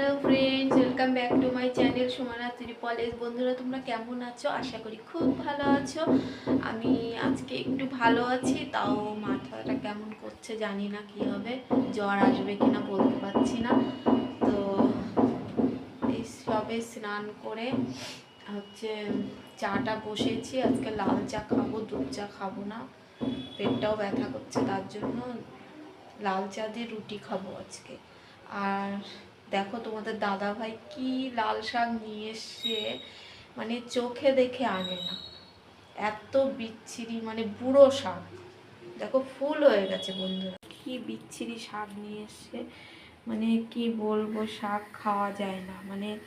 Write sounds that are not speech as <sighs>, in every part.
Hello friends welcome back to my channel Sumana ত্রিপলেস বন্ধুরা, তোমরা কেমন আছো? আশা করি খুব ভালো আছো। আমি আজকে একটু ভালো আছি, তাও মাথাটা কেমন করছে জানি না কি হবে। জ্বর আসবে কিনা বলতে পারছি না। তো এই সবে স্নান করে হচ্ছে চাটা বসেছি। আজকে লাল চা খাব, দুধ চা খাব না। পেটটাও ব্যথা করছে, তার জন্য লাল চা দিয়ে রুটি খাব আজকে। আর দেখো তোমাদের দাদা ভাই কি লাল শাক নিয়ে এসছে মানে চোখে দেখে আনে না। এত বিচ্ছিরি মানে বুড়ো শাক। দেখো ফুল হয়ে গেছে বন্ধুরা। কি বিচ্ছিরি শাক নিয়ে এসছে। মানে কি বলব, শাক খাওয়া যায় না। মানে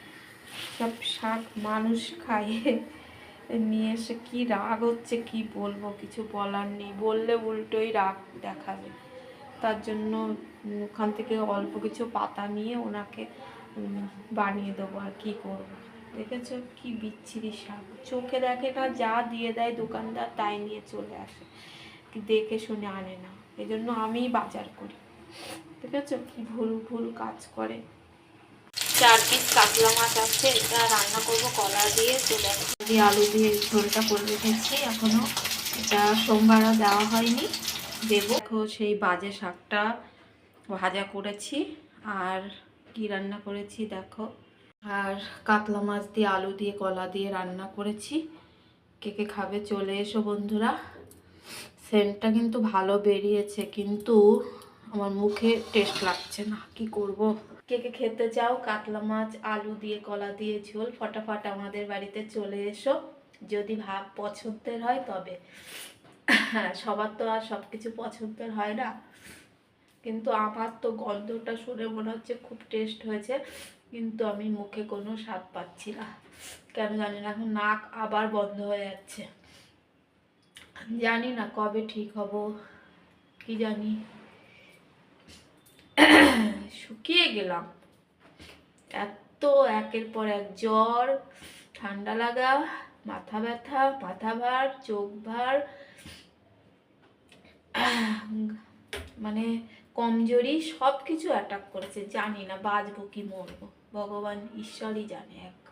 সব শাক মানুষ খায়। নিয়ে এসে কি রাগ হচ্ছে, কি বলব, কিছু বলার নেই। বললে উল্টোই রাগ দেখাবে। তার জন্য ওখান থেকে অল্প কিছু পাতা নিয়ে ওনাকে বানিয়ে দেবো আর কি করব। দেখেছ কি বিচ্ছিরি শাক। চোখে দেখে না, যা দিয়ে দেয় দোকানদার তাই নিয়ে চলে আসে। দেখে শুনে আনে না। এই জন্য আমিই বাজার করি। দেখেছ কি ভুল ভুল কাজ করে। চার পিস কাতলা মাছ আছে, এটা রান্না করব কলা দিয়ে। চলে দিয়ে আলু দিয়ে ঝোলটা করে রেখেছি এখনও। এটা সোমবারও দেওয়া হয়নি। দেবো। সেই বাজে শাকটা ভাজা করেছি আর কি রান্না করেছি দেখো। আর কাতলা মাছ দিয়ে, আলু দিয়ে, কলা দিয়ে রান্না করেছি। কে কে খাবে চলে এসো বন্ধুরা। সেন্টটা কিন্তু ভালো বেরিয়েছে, কিন্তু আমার মুখে টেস্ট লাগছে না। কি করব? কে কে খেতে চাও? কাতলা মাছ, আলু দিয়ে, কলা দিয়ে ঝোল, ফটাফট আমাদের বাড়িতে চলে এসো। যদি ভাব পছন্দের হয় তবে। সবার তো আর সব কিছু পছন্দের হয় না। কিন্তু আমার তো গন্ধটা শুনে মনে হচ্ছে খুব টেস্ট হয়েছে। কিন্তু আমি মুখে কোনো স্বাদ পাচ্ছি না। কেন জানি না, এখন নাক আবার বন্ধ হয়ে যাচ্ছে। জানি না কবে ঠিক হব, কি জানি। শুকিয়ে গেলাম। এত একের পর এক জ্বর, ঠান্ডা লাগা, মাথা ব্যথা, মাথা ভার, চোখ ভার <sighs> মানে কমজোরি সব কিছু অ্যাটাক করেছে, জানি না, বাঁচবো কি মরবো। ভগবান ঈশ্বরই জানে এক।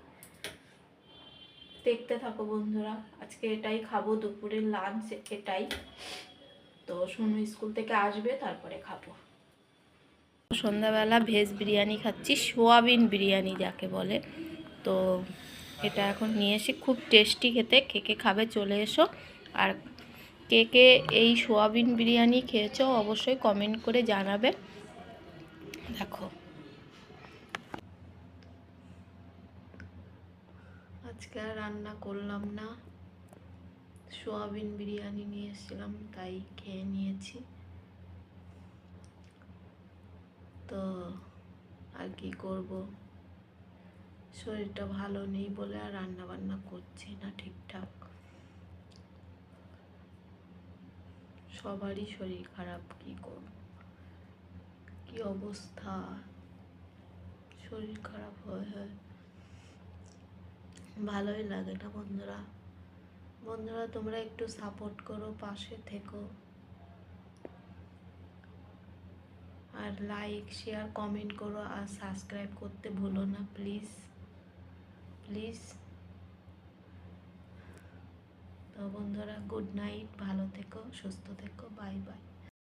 দেখতে থাকো বন্ধুরা, আজকে এটাই খাব, দুপুরের লাঞ্চ এটাই। তো সোনু স্কুল থেকে আসবে, তারপরে খাব। সন্ধ্যাবেলা ভেজ বিরিয়ানি খাচ্ছি, সোয়াবিন বিরিয়ানি যাকে বলে। তো এটা এখন নিয়ে এসে খুব টেস্টি খেতে, কে কে খাবে চলে এসো। আর কে কে এই সোয়াবিন বিরিয়ানি খেয়েছো অবশ্যই কমেন্ট করে জানাবে। দেখো। আজকে আর রান্না করলাম না। সোয়াবিন বিরিয়ানি নিয়ে এসেছিলাম, তাই খেয়ে নিয়েছি। তো আর কি করব? শরীরটা ভালো নেই বলে আর রান্না বান্না করছি না ঠিকঠাক। সবারই শরীর খারাপ, কি করব? কি অবস্থা? শরীর খারাপ হয়ে, হয়। ভালোই লাগে না বন্ধুরা। বন্ধুরা, তোমরা একটু সাপোর্ট করো, পাশে থেকো। আর লাইক শেয়ার কমেন্ট করো আর সাবস্ক্রাইব করতে ভুলো না প্লিজ প্লিজ তো বন্ধুরা গুড নাইট ভালো থেকো সুস্থ থেকো বাই বাই।